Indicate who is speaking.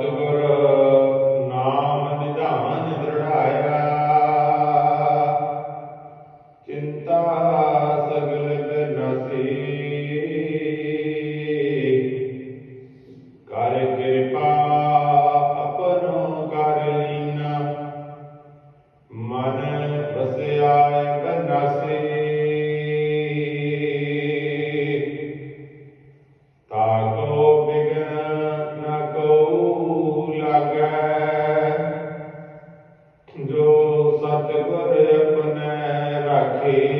Speaker 1: ਸਤਿਗੁਰ ਨਾਮ ਨਿਧਾਨ ਦ੍ਰਿੜਾਇਆ ਚਿੰਤਾ ਸਗਲ ਬਿਨਾਸੀ। ਕਰ ਕਿਰਪਾ ਆਪਣੋ ਕਰ ਲੀਨਾ। ਮਨ ਵਸਿਆ ਬਨਾਸੀ। ਤਾਕੋ ਆਪਣੇ